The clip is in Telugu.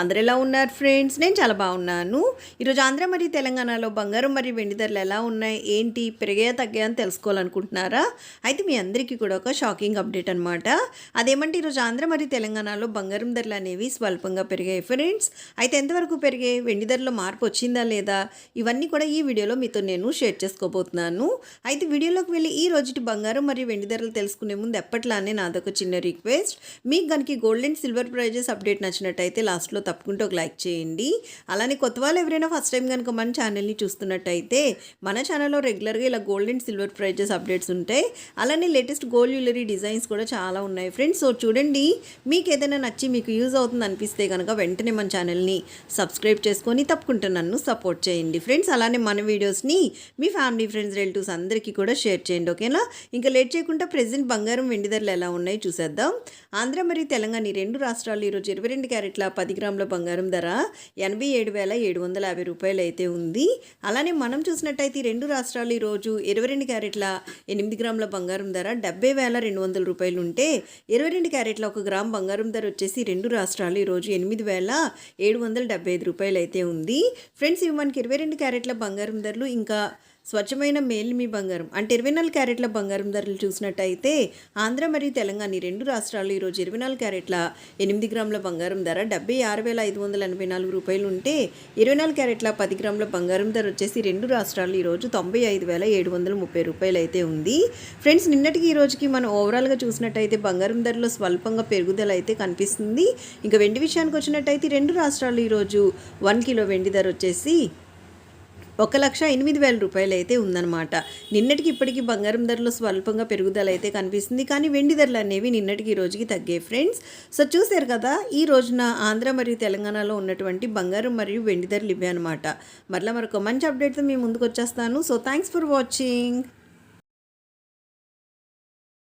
అందరు ఎలా ఉన్నారు ఫ్రెండ్స్? నేను చాలా బాగున్నాను. ఈరోజు ఆంధ్ర మరియు తెలంగాణలో బంగారం మరియు వెండి ధరలు ఎలా ఉన్నాయి? ఏంటి? పెరిగాయా తగ్గాయా అని తెలుసుకోవాలనుకుంటున్నారా? అయితే మీ అందరికీ కూడా ఒక షాకింగ్ అప్డేట్ అనమాట అదేమంటే ఈరోజు ఆంధ్ర మరియు తెలంగాణలో బంగారం ధరలు అనేవి స్వల్పంగా పెరిగాయి ఫ్రెండ్స్. అయితే ఎంతవరకు పెరిగాయి? వెండి ధరలో మార్పు వచ్చిందా లేదా? ఇవన్నీ కూడా ఈ వీడియోలో మీతో నేను షేర్ చేసుకోబోతున్నాను. అయితే వీడియోలోకి వెళ్ళి ఈ రోజుటి బంగారం మరియు వెండి ధరలు తెలుసుకునే ముందు ఎప్పట్లానే నాదొక చిన్న రిక్వెస్ట్. మీకు కనుక gold and silver prizes update నచ్చినట్టయితే లాస్ట్లో తప్పకుండా ఒక లైక్ చేయండి. అలానే కొత్త వాళ్ళు ఎవరైనా ఫస్ట్ టైం కనుక మన ఛానల్ని చూస్తున్నట్టయితే మన ఛానల్లో రెగ్యులర్గా ఇలా gold and silver prizes updates ఉంటాయి. అలానే లేటెస్ట్ గోల్డ్ జ్యువెలరీ డిజైన్స్ కూడా చాలా ఉన్నాయి ఫ్రెండ్స్ సో చూడండి మీకు ఏదైనా నచ్చి మీకు యూజ్ అవుతుంది అనిపిస్తే కనుక వెంటనే మన ఛానల్ని సబ్స్క్రైబ్ చేసుకొని తప్పకుండా నన్ను సపోర్ట్ చేయండి ఫ్రెండ్స్ అలానే మన వీడియోస్ని మీ ఫ్యామిలీ ఫ్రెండ్స్ రిలేటివ్స్ అందరికీ కూడా షేర్ చేయండి ఓకేనా ఇంకా లేట్ చేయకుండా ప్రెసెంట్ బంగారం వెండి ధరలు ఎలా ఉన్నాయి చూసేద్దాం. ఆంధ్ర మరియు తెలంగాణ ఈ రెండు రాష్ట్రాలు ఈరోజు ఇరవై రెండు క్యారెట్ల పది గ్రాముల బంగారం ధర ఎనభై ఏడు వేల ఏడు వందల యాభై రూపాయలు అయితే ఉంది. అలానే మనం చూసినట్టయితే రెండు రాష్ట్రాలు ఈరోజు ఇరవై రెండు క్యారెట్ల ఎనిమిది గ్రాముల బంగారం ధర డెబ్బై వేల రెండు వందల రూపాయలు ఉంటే ఇరవై రెండు క్యారెట్ల ఒక గ్రామ్ బంగారం ధర వచ్చేసి రెండు రాష్ట్రాలు ఈరోజు ఎనిమిది వేల ఏడు వందల డెబ్బై ఐదు రూపాయలు అయితే ఉంది. ఫ్రెండ్స్ ఇవి మనకి ఇరవై రెండు క్యారెట్ల బంగారం ధరలు. ఇంకా స్వచ్ఛమైన మేల్మి బంగారం. అంటే ఇరవై నాలుగు క్యారెట్ల బంగారం ధరలు చూసినట్టయితే ఆంధ్ర మరియు తెలంగాణ రెండు రాష్ట్రాలు ఈరోజు ఇరవై నాలుగు క్యారెట్ల ఎనిమిది గ్రాముల బంగారం ధర డెబ్బై ఆరు వేల ఐదు వందల ఎనభై నాలుగు రూపాయలు ఉంటే ఇరవై నాలుగు క్యారెట్ల పది గ్రాముల బంగారం ధర వచ్చేసి రెండు రాష్ట్రాలు ఈరోజు తొంభై ఐదు వేల ఏడు వందల ముప్పై రూపాయలు అయితే ఉంది. ఫ్రెండ్స్ నిన్నటికి ఈ రోజుకి మనం ఓవరాల్గా చూసినట్టయితే బంగారం ధరలో స్వల్పంగా పెరుగుదల అయితే కనిపిస్తుంది. ఇంకా వెండి విషయానికి వచ్చినట్టయితే రెండు రాష్ట్రాలు ఈరోజు వన్ కిలో వెండి ధర వచ్చేసి ఒక లక్ష ఎనిమిది వేల రూపాయలు అయితే ఉందన్నమాట. నిన్నటికి ఇప్పటికీ బంగారం ధరలో స్వల్పంగా పెరుగుదల అయితే కనిపిస్తుంది. కానీ వెండి ధరలు అనేవి నిన్నటికి ఈ రోజుకి తగ్గాయి ఫ్రెండ్స్. సో చూశారు కదా ఈ రోజున ఆంధ్ర మరియు తెలంగాణలో ఉన్నటువంటి బంగారం మరియు వెండి ధరలు ఇవే అనమాట మరలా మరొక మంచి అప్డేట్తో మీ ముందుకు వచ్చేస్తాను. So thanks for watching.